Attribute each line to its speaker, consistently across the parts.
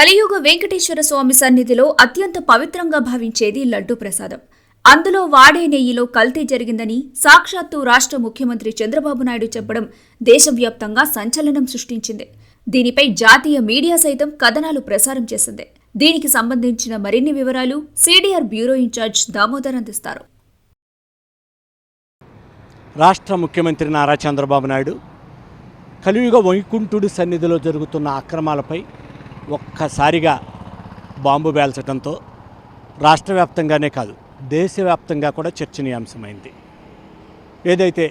Speaker 1: కలియుగ వెంకటేశ్వర స్వామి సన్నిధిలో అత్యంత పవిత్రంగా భావించేది లడ్డూ ప్రసాదం. అందులో వాడే నెయ్యిలో కల్తీ జరిగిందని సాక్షాత్తు రాష్ట్ర ముఖ్యమంత్రి చంద్రబాబు నాయుడు చెప్పడం దేశవ్యాప్తంగా సంచలనం సృష్టించింది. దీనిపై జాతీయ మీడియా సైతం కథనాలు ప్రసారం చేసింది. దీనికి సంబంధించిన మరిన్ని వివరాలు సిడిఆర్ బ్యూరో ఇన్ఛార్జ్ దామోదర్ అందిస్తారు.
Speaker 2: రాష్ట్ర ముఖ్యమంత్రి నారా చంద్రబాబు నాయుడు కలియుగ వైకుంఠుడి సన్నిధిలో జరుగుతున్న అక్రమాలపై ఒక్కసారిగా బాంబు పేల్చడంతో రాష్ట్ర వ్యాప్తంగానే కాదు దేశవ్యాప్తంగా కూడా చర్చనీయాంశమైంది. ఏదైతే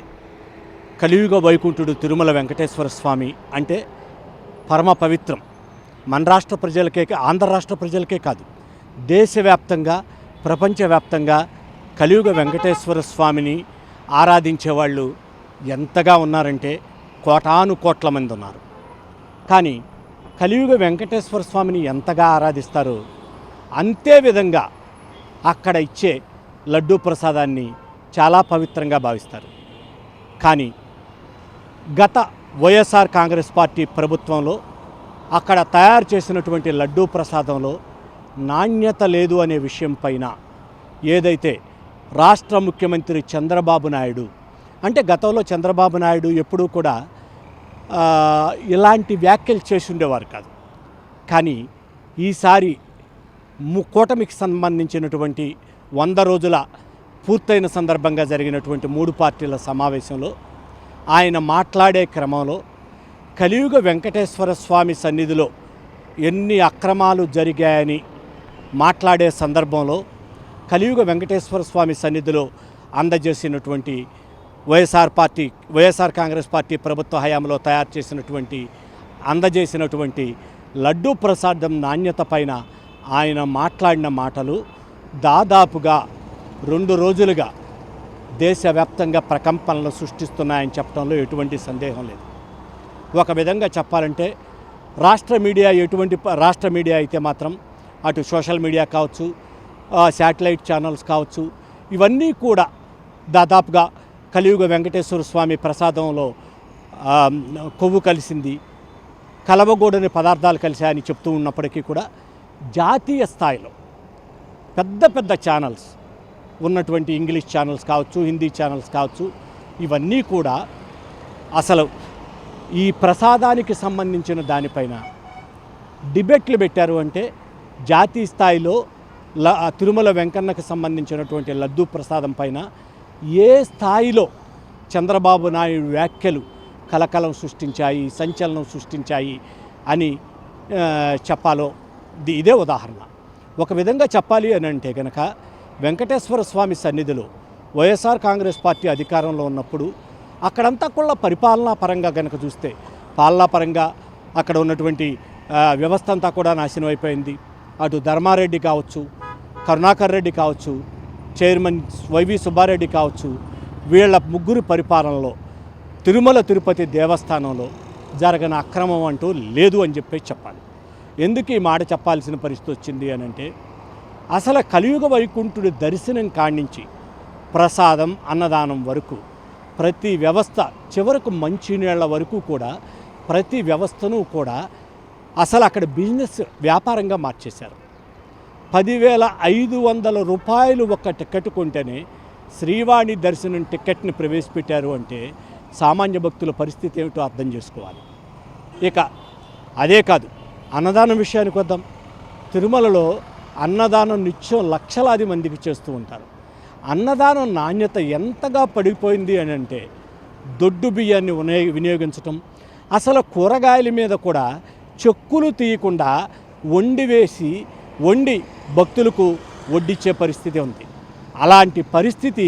Speaker 2: కలియుగ వైకుంఠుడు తిరుమల వెంకటేశ్వర స్వామి అంటే పరమ పవిత్రం మన రాష్ట్ర ప్రజలకే ఆంధ్ర రాష్ట్ర ప్రజలకే కాదు దేశవ్యాప్తంగా ప్రపంచవ్యాప్తంగా కలియుగ వెంకటేశ్వర స్వామిని ఆరాధించే వాళ్ళు ఎంతగా ఉన్నారంటే కోటాను కోట్ల మంది ఉన్నారు. కానీ కలియుగ వెంకటేశ్వర స్వామిని ఎంతగా ఆరాధిస్తారో అంతే విధంగా అక్కడ ఇచ్చే లడ్డూ ప్రసాదాన్ని చాలా పవిత్రంగా భావిస్తారు. కానీ గత వైఎస్ఆర్ కాంగ్రెస్ పార్టీ ప్రభుత్వంలో అక్కడ తయారు చేసినటువంటి లడ్డూ ప్రసాదంలో నాణ్యత లేదు అనే విషయం పైన ఏదైతే రాష్ట్ర ముఖ్యమంత్రి చంద్రబాబు నాయుడు అంటే గతంలో చంద్రబాబు నాయుడు ఎప్పుడూ కూడా ఇలాంటి వ్యాఖ్యలు చేసి ఉండేవారు కాదు. కానీ ఈసారి ము- కూటమికి సంబంధించినటువంటి వంద రోజుల పూర్తయిన సందర్భంగా జరిగినటువంటి మూడు పార్టీల సమావేశంలో ఆయన మాట్లాడే క్రమంలో కలియుగ వెంకటేశ్వర స్వామి సన్నిధిలో ఎన్ని అక్రమాలు జరిగాయని మాట్లాడే సందర్భంలో కలియుగ వెంకటేశ్వర స్వామి సన్నిధిలో అందజేసినటువంటి వైఎస్ఆర్ పార్టీ వైఎస్ఆర్ కాంగ్రెస్ పార్టీ ప్రభుత్వ హయాంలో తయారు చేసినటువంటి అందజేసినటువంటి లడ్డూ ప్రసాదం నాణ్యత పైన ఆయన మాట్లాడిన మాటలు దాదాపుగా రెండు రోజులుగా దేశవ్యాప్తంగా ప్రకంపనలు సృష్టిస్తున్నాయని చెప్పడంలో ఎటువంటి సందేహం లేదు. ఒక విధంగా చెప్పాలంటే రాష్ట్ర మీడియా ఎటువంటి రాష్ట్ర మీడియా అయితే మాత్రం అటు సోషల్ మీడియా కావచ్చు శాటిలైట్ ఛానల్స్ కావచ్చు ఇవన్నీ కూడా దాదాపుగా కలియుగ వెంకటేశ్వర స్వామి ప్రసాదంలో కొవ్వు కలిసింది. కలవగూడని పదార్థాలు కలిశాయని చెప్తూ ఉన్నప్పటికీ కూడా జాతీయ స్థాయిలో పెద్ద పెద్ద ఛానల్స్ ఉన్నటువంటి ఇంగ్లీష్ ఛానల్స్ కావచ్చు హిందీ ఛానల్స్ కావచ్చు ఇవన్నీ కూడా అసలు ఈ ప్రసాదానికి సంబంధించిన దానిపైన డిబేట్లు పెట్టారు అంటే జాతీయ స్థాయిలో ల తిరుమల వెంకన్నకు సంబంధించినటువంటి లడ్డూ ప్రసాదం పైన ఏ స్థాయిలో చంద్రబాబు నాయుడు వ్యాఖ్యలు కలకలం సృష్టించాయి సంచలనం సృష్టించాయి అని చెప్పాలో ఇదే ఉదాహరణ. ఒక విధంగా చెప్పాలి అని అంటే కనుక వెంకటేశ్వర స్వామి సన్నిధిలో వైఎస్ఆర్ కాంగ్రెస్ పార్టీ అధికారంలో ఉన్నప్పుడు అక్కడంతా కూడా పరిపాలనా పరంగా కనుక చూస్తే పాలనా పరంగా అక్కడ ఉన్నటువంటి వ్యవస్థ అంతా కూడా నాశనం అయిపోయింది. అటు ధర్మారెడ్డి కావచ్చు కరుణాకర్ రెడ్డి కావచ్చు చైర్మన్ వైవి సుబ్బారెడ్డి కావచ్చు వీళ్ళ ముగ్గురు పరిపాలనలో తిరుమల తిరుపతి దేవస్థానంలో జరగని అక్రమం అంటూ లేదు అని చెప్పి చెప్పాలి. ఎందుకు ఈ మాట చెప్పాల్సిన పరిస్థితి వచ్చింది అని అంటే అసలు కలియుగ వైకుంఠుడి దర్శనం కాణించి ప్రసాదం అన్నదానం వరకు ప్రతి వ్యవస్థ చివరకు మంచినీళ్ళ వరకు కూడా ప్రతి వ్యవస్థను కూడా అసలు అక్కడ బిజినెస్ వ్యాపారంగా మార్చేశారు. పదివేల ఐదు వందల రూపాయలు ఒక టికెట్ కొంటేనే శ్రీవాణి దర్శనం టికెట్ని ప్రవేశపెట్టారు అంటే సామాన్య భక్తుల పరిస్థితి ఏమిటో అర్థం చేసుకోవాలి. ఇక అదే కాదు అన్నదానం విషయానికి వద్దాం. తిరుమలలో అన్నదానం నిత్యం లక్షలాది మందికి చేస్తూ ఉంటారు. అన్నదానం నాణ్యత ఎంతగా పడిపోయింది అని అంటే దొడ్డు బియ్యాన్ని వినియోగించటం అసలు కూరగాయల మీద కూడా చెక్కులు తీయకుండా వండి వేసి వండి భక్తులకు వడ్డిచ్చే పరిస్థితి ఉంది. అలాంటి పరిస్థితి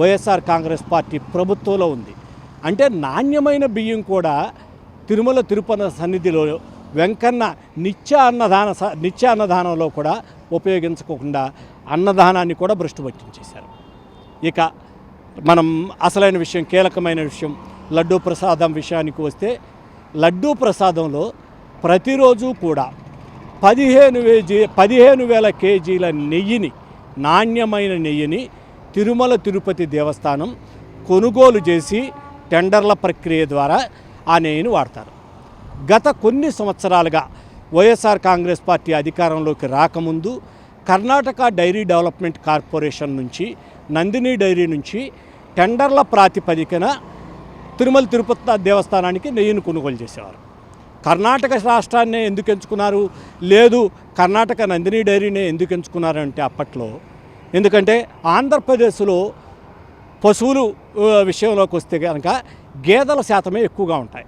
Speaker 2: వైఎస్ఆర్ కాంగ్రెస్ పార్టీ ప్రభుత్వంలో ఉంది. అంటే నాణ్యమైన బియ్యం కూడా తిరుమల తిరుపతి సన్నిధిలో వెంకన్న నిత్య అన్నదాన నిత్య అన్నదానంలో కూడా ఉపయోగించకుండా అన్నదానాన్ని కూడా భ్రష్టు పట్టించేశారు ఇక మనం అసలైన విషయం కీలకమైన విషయం లడ్డూ ప్రసాదం విషయానికి వస్తే లడ్డూ ప్రసాదంలో ప్రతిరోజు కూడా పదిహేను వేజీ పదిహేను వేల కేజీల నెయ్యిని నాణ్యమైన నెయ్యిని తిరుమల తిరుపతి దేవస్థానం కొనుగోలు చేసి టెండర్ల ప్రక్రియ ద్వారా ఆ నెయ్యిని వాడతారు. గత కొన్ని సంవత్సరాలుగా వైఎస్ఆర్ కాంగ్రెస్ పార్టీ అధికారంలోకి రాకముందు కర్ణాటక డైరీ డెవలప్మెంట్ కార్పొరేషన్ నుంచి నందిని డైరీ నుంచి టెండర్ల ప్రాతిపదికన తిరుమల తిరుపతి దేవస్థానానికి నెయ్యిని కొనుగోలు చేసేవారు. కర్ణాటక రాష్ట్రాన్నే ఎందుకు ఎంచుకున్నారు? లేదు కర్ణాటక నందిని డైరీనే ఎందుకు ఎంచుకున్నారు అంటే అప్పట్లో. ఎందుకంటే ఆంధ్రప్రదేశ్లో పశువులు విషయంలోకి వస్తే కనుక గేదెల శాతమే ఎక్కువగా ఉంటాయి.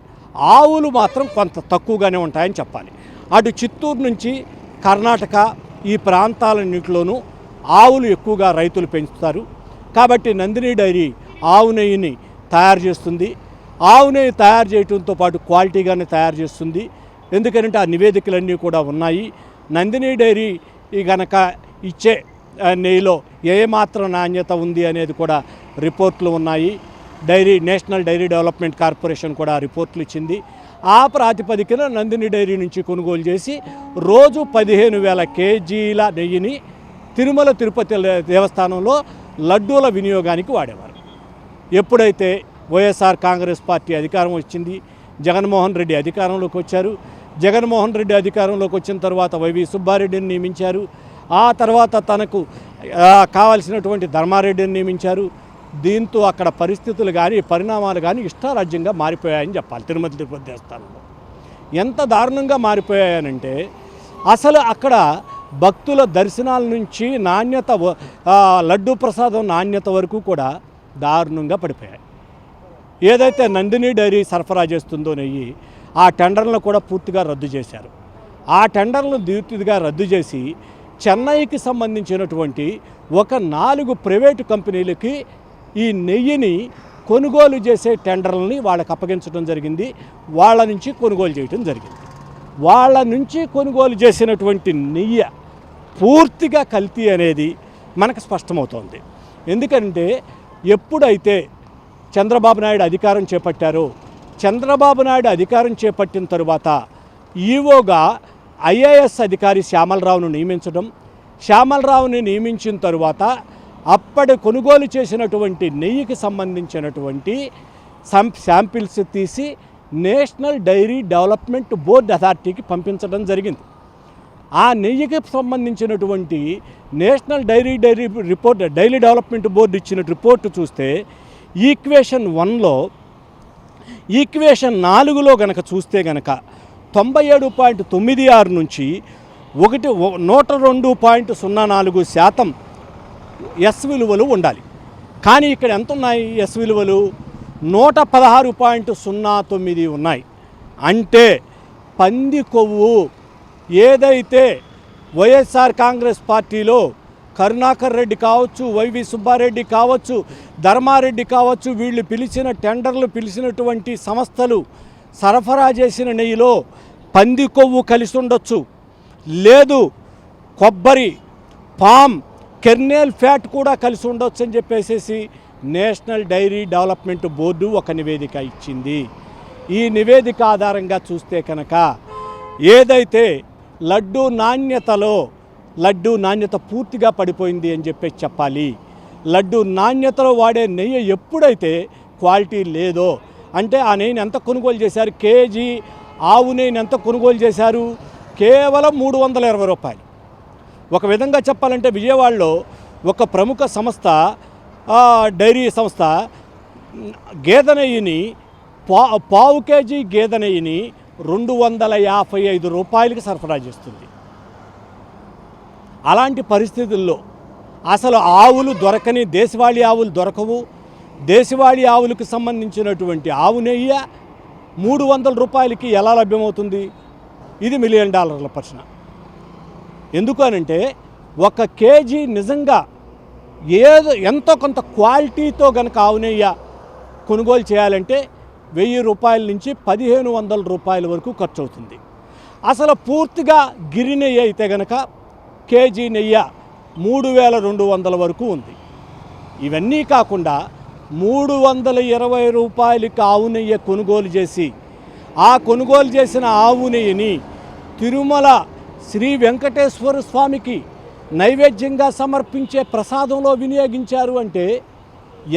Speaker 2: ఆవులు మాత్రం కొంత తక్కువగానే ఉంటాయని చెప్పాలి. అటు చిత్తూరు నుంచి కర్ణాటక ఈ ప్రాంతాలన్నింటిలోనూ ఆవులు ఎక్కువగా రైతులు పెంచుతారు. కాబట్టి నందిని డైరీ ఆవు నెయ్యిని తయారు చేస్తుంది. ఆవు నెయ్యి తయారు చేయడంతో పాటు క్వాలిటీగానే తయారు చేస్తుంది. ఎందుకంటే ఆ నివేదికలన్నీ కూడా ఉన్నాయి. నందిని డైరీ గనక ఇచ్చే నెయ్యిలో ఏ మాత్రం నాణ్యత ఉంది అనేది కూడా రిపోర్ట్లు ఉన్నాయి. Dairy national dairy development corporation కూడా రిపోర్ట్లు ఇచ్చింది. ఆ ప్రాతిపదికన నందిని డైరీ నుంచి కొనుగోలు చేసి రోజు పదిహేను వేల కేజీల నెయ్యిని తిరుమల తిరుపతి దేవస్థానంలో లడ్డూల వినియోగానికి వాడేవారు. ఎప్పుడైతే వైఎస్ఆర్ కాంగ్రెస్ పార్టీ అధికారం వచ్చింది. జగన్మోహన్ రెడ్డి అధికారంలోకి వచ్చారు. జగన్మోహన్ రెడ్డి అధికారంలోకి వచ్చిన తర్వాత వైవి సుబ్బారెడ్డిని నియమించారు. ఆ తర్వాత తనకు కావాల్సినటువంటి కావలసినటువంటి ధర్మారెడ్డిని నియమించారు. దీంతో అక్కడ పరిస్థితులు కానీ పరిణామాలు కానీ ఇష్టారాజ్యంగా మారిపోయాయని చెప్పాలి. తిరుమల తిరుపతి దేవస్థానంలో. ఎంత దారుణంగా మారిపోయాయనంటే అసలు అక్కడ భక్తుల దర్శనాల నుంచి నాణ్యత లడ్డూ ప్రసాదం నాణ్యత వరకు కూడా దారుణంగా పడిపోయాయి. ఏదైతే నందిని డైరీ సరఫరా చేస్తుందో నెయ్యి ఆ టెండర్లను కూడా పూర్తిగా రద్దు చేశారు. ఆ టెండర్లను దీర్తిగా రద్దు చేసి చెన్నైకి సంబంధించినటువంటి ఒక నాలుగు ప్రైవేటు కంపెనీలకి ఈ నెయ్యిని కొనుగోలు చేసే టెండర్లని వాళ్ళకి అప్పగించడం జరిగింది. వాళ్ళ నుంచి కొనుగోలు చేయడం జరిగింది. వాళ్ళ నుంచి కొనుగోలు చేసినటువంటి నెయ్యి పూర్తిగా కల్తీ అనేది మనకు స్పష్టమవుతోంది. ఎందుకంటే ఎప్పుడైతే చంద్రబాబు నాయుడు అధికారం చేపట్టారు. చంద్రబాబు నాయుడు అధికారం చేపట్టిన తరువాత ఈవోగా ఐఏఎస్ అధికారి శ్యామలరావును నియమించడం శ్యామలరావుని నియమించిన తరువాత అప్పటి కొనుగోలు చేసినటువంటి నెయ్యికి సంబంధించినటువంటి సం శాంపిల్స్ తీసి నేషనల్ డైరీ డెవలప్మెంట్ బోర్డ్ అథారిటీకి పంపించడం జరిగింది. ఆ నెయ్యికి సంబంధించినటువంటి national dairy dairy report daily development board ఇచ్చిన రిపోర్టు చూస్తే ఈక్వేషన్ వన్లో ఈక్వేషన్ నాలుగులో గనక చూస్తే గనక తొంభై ఏడు పాయింట్ తొమ్మిది ఆరు నుంచి ఒకటి నూట రెండు పాయింట్ సున్నా నాలుగు శాతం ఎస్ విలువలు ఉండాలి. కానీ ఇక్కడ ఎంత ఉన్నాయి ఎస్ విలువలు? నూట పదహారు పాయింట్ సున్నా తొమ్మిది ఉన్నాయి. అంటే పంది కొవ్వు ఏదైతే వైఎస్ఆర్ కాంగ్రెస్ పార్టీలో కరుణాకర్ రెడ్డి కావచ్చు వైవి సుబ్బారెడ్డి కావచ్చు ధర్మారెడ్డి కావచ్చు వీళ్ళు పిలిచిన టెండర్లు పిలిచినటువంటి సంస్థలు సరఫరా చేసిన నెయ్యిలో పంది కొవ్వు కలిసి ఉండొచ్చు లేదు కొబ్బరి పామ్ కెర్నేల్ ఫ్యాట్ కూడా కలిసి ఉండొచ్చు అని చెప్పేసేసి నేషనల్ డైరీ డెవలప్మెంట్ బోర్డు ఒక నివేదిక ఇచ్చింది. ఈ నివేదిక ఆధారంగా చూస్తే కనుక ఏదైతే లడ్డు నాణ్యతలో లడ్డు నాణ్యత పూర్తిగా పడిపోయింది అని చెప్పేసి చెప్పాలి. లడ్డు నాణ్యతలో వాడే నెయ్యి ఎప్పుడైతే క్వాలిటీ లేదో అంటే ఆ నెయ్యిని ఎంత కొనుగోలు చేశారు? కేజీ ఆవు నెయ్యిని ఎంత కొనుగోలు చేశారు? కేవలం మూడు వందల ఇరవై రూపాయలు. ఒక విధంగా చెప్పాలంటే విజయవాడలో ఒక ప్రముఖ సంస్థ డైరీ సంస్థ గేదె నెయ్యిని పా పావు కేజీ గేదె నెయ్యిని రెండు వందల యాభై ఐదు రూపాయలకి సరఫరా చేస్తుంది. అలాంటి పరిస్థితుల్లో అసలు ఆవులు దొరకని దేశవాళీ ఆవులు దొరకవు. దేశవాళీ ఆవులకు సంబంధించినటువంటి ఆవు నెయ్యి మూడు వందల రూపాయలకి ఎలా లభ్యమవుతుంది? ఇది మిలియన్ డాలర్ల ప్రశ్న. ఎందుకు అనంటే ఒక కేజీ నిజంగా ఏదో ఎంతో కొంత క్వాలిటీతో గనక ఆవు కొనుగోలు చేయాలంటే వెయ్యి రూపాయల నుంచి పదిహేను వందల రూపాయల వరకు ఖర్చు అవుతుంది అసలు పూర్తిగా గిరి నెయ్యి అయితే గనక కేజీ నెయ్యి మూడు వేల రెండు వందల వరకు ఉంది. ఇవన్నీ కాకుండా మూడు వందల ఇరవై రూపాయలకి ఆవు నెయ్యి కొనుగోలు చేసి ఆ కొనుగోలు చేసిన ఆవు నెయ్యిని తిరుమల శ్రీ వెంకటేశ్వర స్వామికి నైవేద్యంగా సమర్పించే ప్రసాదంలో వినియోగించారు అంటే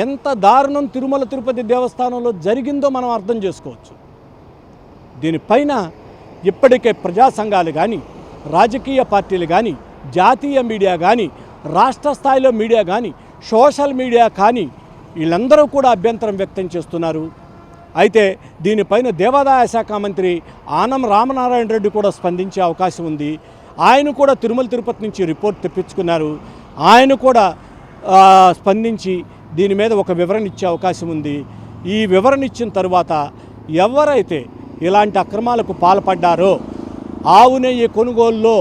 Speaker 2: ఎంత దారుణం తిరుమల తిరుపతి దేవస్థానంలో జరిగిందో మనం అర్థం చేసుకోవచ్చు. దీనిపైన ఇప్పటికే ప్రజా సంఘాలు కానీ రాజకీయ పార్టీలు కానీ జాతీయ మీడియా కానీ రాష్ట్ర స్థాయిలో మీడియా కానీ సోషల్ మీడియా కానీ వీళ్ళందరూ కూడా అభ్యంతరం వ్యక్తం చేస్తున్నారు. అయితే దీనిపైన దేవాదాయ శాఖ మంత్రి ఆనం రామనారాయణ రెడ్డి కూడా స్పందించే అవకాశం ఉంది. ఆయన కూడా తిరుమల తిరుపతి నుంచి రిపోర్ట్ తెప్పించుకున్నారు. ఆయన కూడా స్పందించి దీని మీద ఒక వివరణ ఇచ్చే అవకాశం ఉంది. ఈ వివరణ ఇచ్చిన తరువాత ఎవరైతే ఇలాంటి అక్రమాలకు పాల్పడ్డారో ఆవు నెయ్యి కొనుగోలులో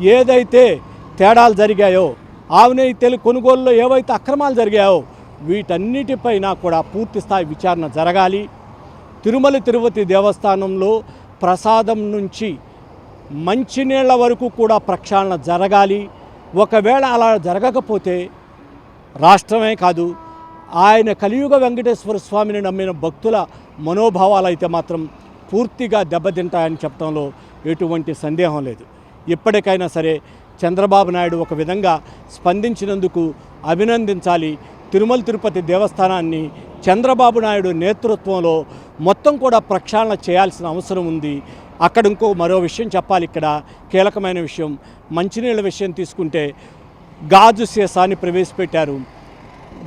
Speaker 2: ఏదైతే తేడాలు జరిగాయో ఆవు కొనుగోలులో ఏవైతే అక్రమాలు జరిగాయో వీటన్నిటిపైన కూడా పూర్తిస్థాయి విచారణ జరగాలి. తిరుమల తిరుపతి దేవస్థానంలో ప్రసాదం నుంచి మంచినీళ్ళ వరకు కూడా ప్రక్షాళన జరగాలి. ఒకవేళ అలా జరగకపోతే రాష్ట్రమే కాదు ఆయన కలియుగ వెంకటేశ్వర స్వామిని నమ్మిన భక్తుల మనోభావాలు అయితే మాత్రం పూర్తిగా దెబ్బతింటాయని చెప్పడంలో ఎటువంటి సందేహం లేదు. ఇప్పటికైనా సరే చంద్రబాబు నాయుడు ఒక విధంగా స్పందించినందుకు అభినందించాలి. తిరుమల తిరుపతి దేవస్థానాన్ని చంద్రబాబు నాయుడు నేతృత్వంలో మొత్తం కూడా ప్రక్షాళన చేయాల్సిన అవసరం ఉంది. అక్కడ ఇంకో మరో విషయం చెప్పాలి ఇక్కడ. కీలకమైన విషయం మంచినీళ్ళ విషయం తీసుకుంటే గాజు సీసాని ప్రవేశపెట్టారు.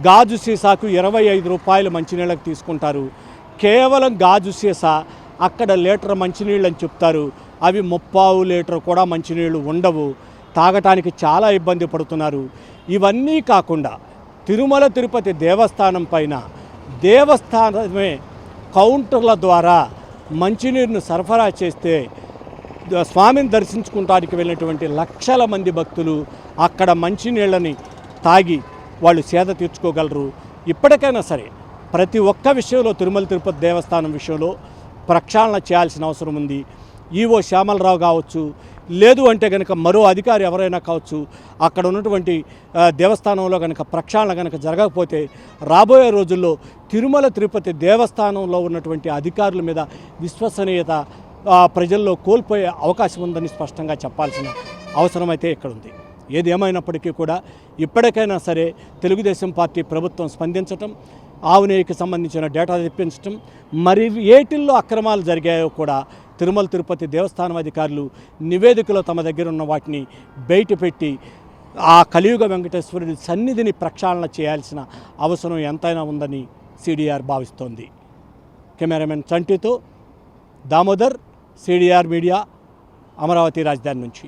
Speaker 2: గాజు సీసాకు ఇరవై ఐదు రూపాయలు మంచినీళ్ళకి తీసుకుంటారు. కేవలం గాజు సీసా అక్కడ లీటర్ మంచినీళ్ళు అని చెప్తారు. అవి ముప్పావు లీటర్ కూడా మంచినీళ్ళు ఉండవు. తాగటానికి చాలా ఇబ్బంది పడుతున్నారు. ఇవన్నీ కాకుండా తిరుమల తిరుపతి దేవస్థానం పైన దేవస్థానమే కౌంటర్ల ద్వారా మంచినీరును సరఫరా చేస్తే స్వామిని దర్శించుకుంటానికి వెళ్ళినటువంటి లక్షల మంది భక్తులు అక్కడ మంచినీళ్ళని తాగి వాళ్ళు సేద తీర్చుకోగలరు. ఇప్పటికైనా సరే ప్రతి ఒక్క విషయంలో తిరుమల తిరుపతి దేవస్థానం విషయంలో ప్రక్షాళన చేయాల్సిన అవసరం ఉంది. ఈవో శ్యామలరావు కావచ్చు లేదు అంటే కనుక మరో అధికారి ఎవరైనా కావచ్చు అక్కడ ఉన్నటువంటి దేవస్థానంలో కనుక ప్రక్షాళన కనుక జరగకపోతే రాబోయే రోజుల్లో తిరుమల తిరుపతి దేవస్థానంలో ఉన్నటువంటి అధికారుల మీద విశ్వసనీయత ప్రజల్లో కోల్పోయే అవకాశం ఉందని స్పష్టంగా చెప్పాల్సిన అవసరం అయితే ఇక్కడ ఉంది ఏది ఏమైనప్పటికీ కూడా ఇప్పటికైనా సరే తెలుగుదేశం పార్టీ ప్రభుత్వం స్పందించటం ఆవునేయికి సంబంధించిన డేటా తెప్పించటం మరి ఏటిల్లో అక్రమాలు జరిగాయో కూడా తిరుమల తిరుపతి దేవస్థానం అధికారులు నివేదికలో తమ దగ్గర ఉన్న వాటిని బయటపెట్టి ఆ కలియుగ వెంకటేశ్వరుడి సన్నిధిని ప్రక్షాళన చేయాల్సిన అవసరం ఎంతైనా ఉందని సిడిఆర్ భావిస్తోంది. కెమెరామెన్ చంటితో దామోదర్ సిడిఆర్ మీడియా అమరావతి రాజధాని నుంచి.